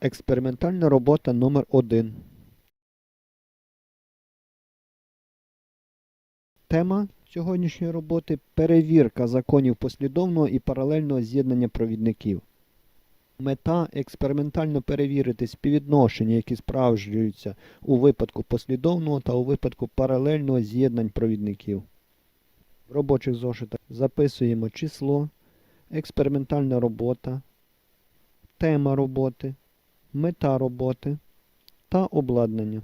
Експериментальна робота номер 1 Тема сьогоднішньої роботи перевірка законів послідовного і паралельного з'єднання провідників. Мета експериментально перевірити співвідношення, які справджуються у випадку послідовного та у випадку паралельного з'єднань провідників. В робочих зошитах записуємо число, експериментальна робота, тема роботи, мета роботи та обладнання.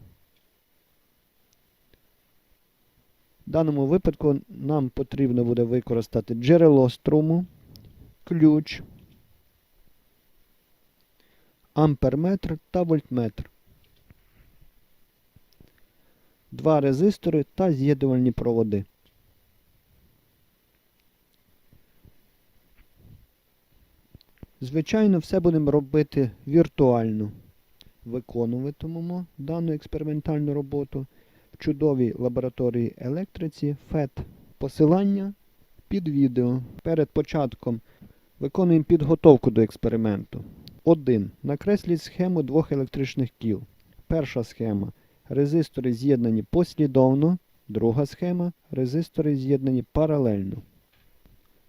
В даному випадку нам потрібно буде використати джерело струму, ключ, амперметр та вольтметр, два резистори та з'єднувальні проводи. Звичайно, все будемо робити віртуально. Виконуватимемо дану експериментальну роботу в чудовій лабораторії електриці ФЕТ. Посилання під відео. Перед початком виконуємо підготовку до експерименту. 1. Накресліть схему двох електричних кіл. Перша схема. Резистори з'єднані послідовно. Друга схема. Резистори з'єднані паралельно.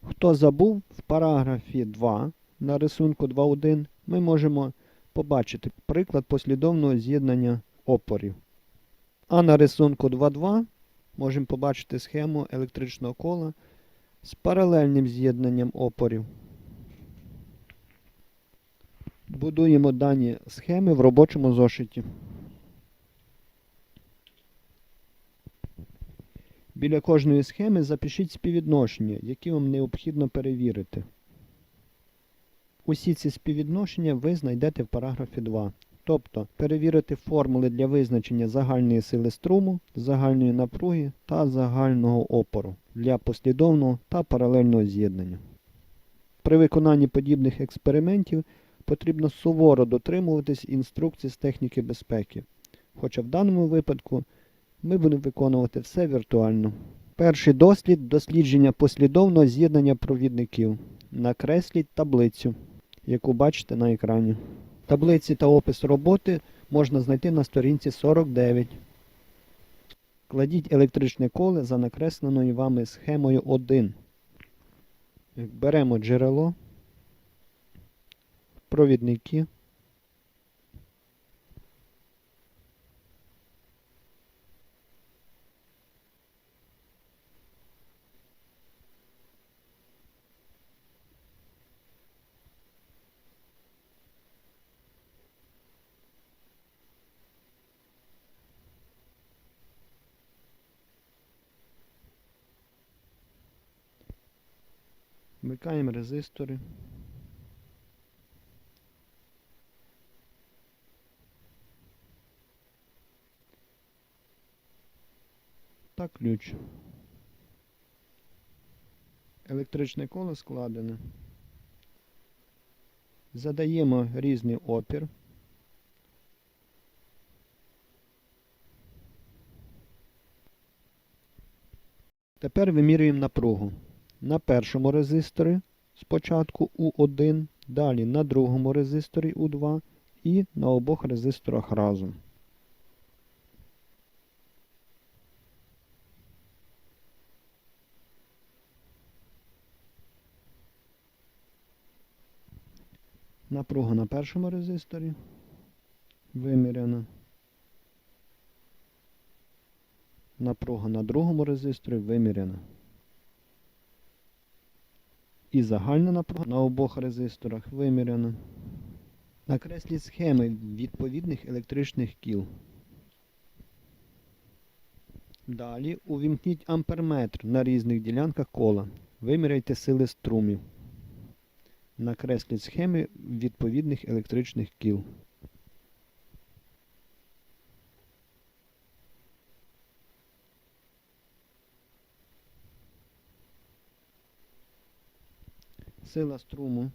Хто забув, в параграфі 2 на рисунку 2.1 ми можемо побачити приклад послідовного з'єднання опорів. А на рисунку 2.2 можемо побачити схему електричного кола з паралельним з'єднанням опорів. Будуємо дані схеми в робочому зошиті. Біля кожної схеми запишіть співвідношення, які вам необхідно перевірити. Усі ці співвідношення ви знайдете в параграфі 2. Тобто перевірити формули для визначення загальної сили струму, загальної напруги та загального опору для послідовного та паралельного з'єднання. При виконанні подібних експериментів потрібно суворо дотримуватись інструкцій з техніки безпеки. Хоча в даному випадку ми будемо виконувати все віртуально. Перший дослід дослідження послідовного з'єднання провідників. Накресліть таблицю, яку бачите на екрані. Таблиці та опис роботи можна знайти на сторінці 49. Кладіть електричне коле за накресленою вами схемою 1. Беремо джерело, провідники. Вмикаємо резистори. Та ключ. Електричне коло складене. Задаємо різний опір. Тепер вимірюємо напругу на першому резисторі спочатку U1, далі на другому резисторі U2 і на обох резисторах разом. Напруга на першому резисторі виміряна. Напруга на другому резисторі виміряна і загальна напруга на обох резисторах виміряна. Накресліть схеми відповідних електричних кіл. Далі увімкніть амперметр на різних ділянках кола. Виміряйте сили струмів. Накресліть схеми відповідних електричних кіл. Сила струму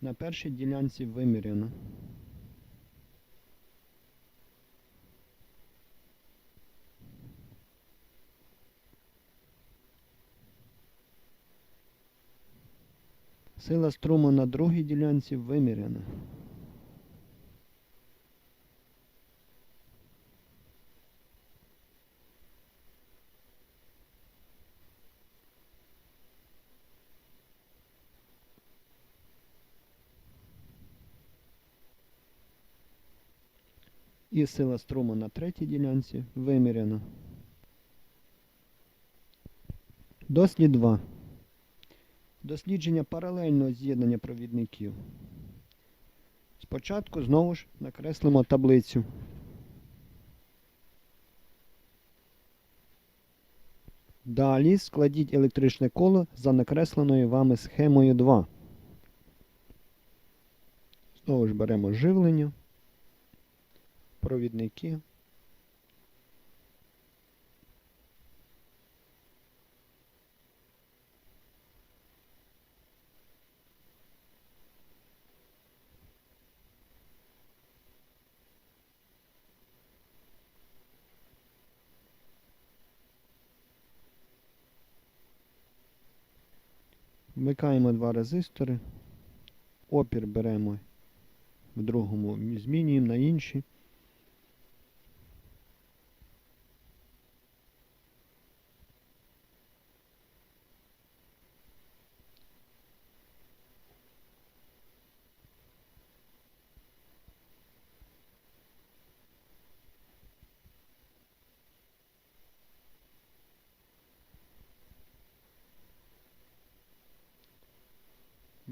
на першій ділянці виміряна. Сила струму на другій ділянці виміряна. І сила струму на третій ділянці виміряна. Дослід 2. Дослідження паралельного з'єднання провідників. Спочатку знову ж накреслимо таблицю. Далі складіть електричне коло за накресленою вами схемою 2. Знову ж беремо живлення, провідники. Вмикаємо два резистори. Опір беремо в другому, змінюємо на інші.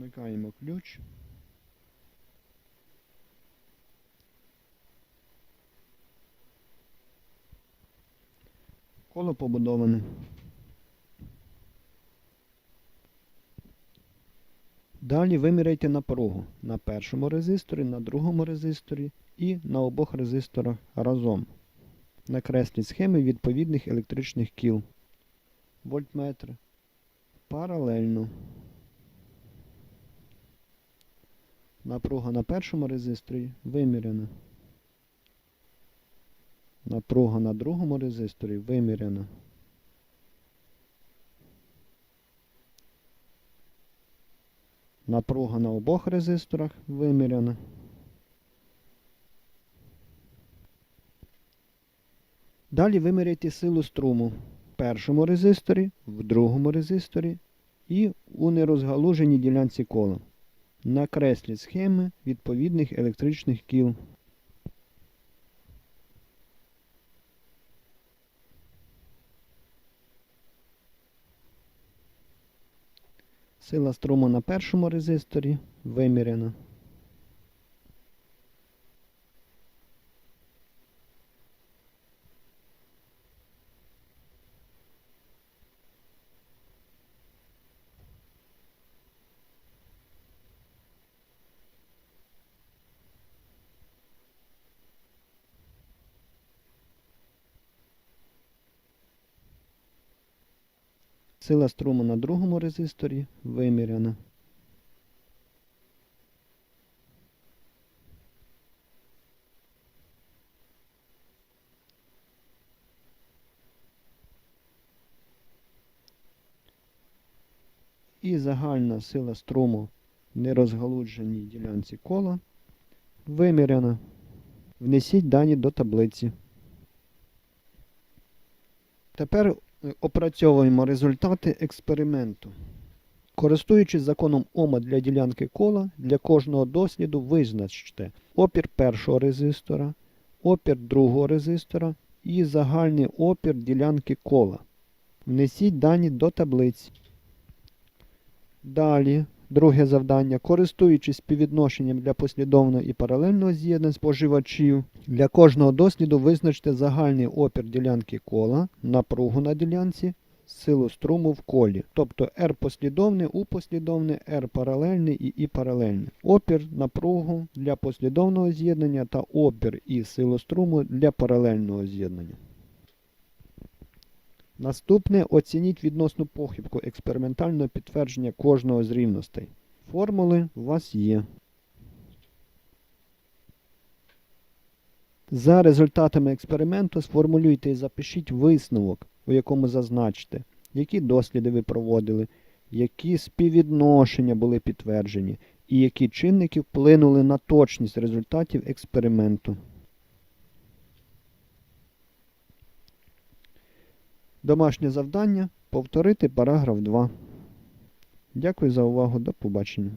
Вмикаємо ключ. Коло побудоване. Далі виміряйте напругу на першому резисторі, на другому резисторі і на обох резисторах разом. Накресліть схеми відповідних електричних кіл. Вольтметр. Паралельно. Напруга на першому резисторі виміряна. Напруга на другому резисторі виміряна. Напруга на обох резисторах виміряна. Далі виміряйте силу струму в першому резисторі, в другому резисторі і у нерозгалуженій ділянці кола. Накресліть схеми відповідних електричних кіл. Сила струму на першому резисторі виміряна. Сила струму на другому резисторі виміряна. І загальна сила струму в нерозгалудженій ділянці кола виміряна. Внесіть дані до таблиці. Тепер опрацьовуємо результати експерименту. Користуючись законом Ома для ділянки кола, для кожного досліду визначте опір першого резистора, опір другого резистора і загальний опір ділянки кола. Внесіть дані до таблиць. Далі, друге завдання. Користуючись співвідношенням для послідовного і паралельного з'єднань споживачів, для кожного досліду визначте загальний опір ділянки кола, напругу на ділянці, силу струму в колі. Тобто R послідовне, U послідовне, R паралельне і І паралельне. Опір, напругу для послідовного з'єднання та опір і силу струму для паралельного з'єднання. Наступне оцініть відносну похибку експериментального підтвердження кожного з рівностей. Формули у вас є. За результатами експерименту сформулюйте і запишіть висновок, у якому зазначите, які досліди ви проводили, які співвідношення були підтверджені і які чинники вплинули на точність результатів експерименту. Домашнє завдання повторити параграф 2. Дякую за увагу. До побачення.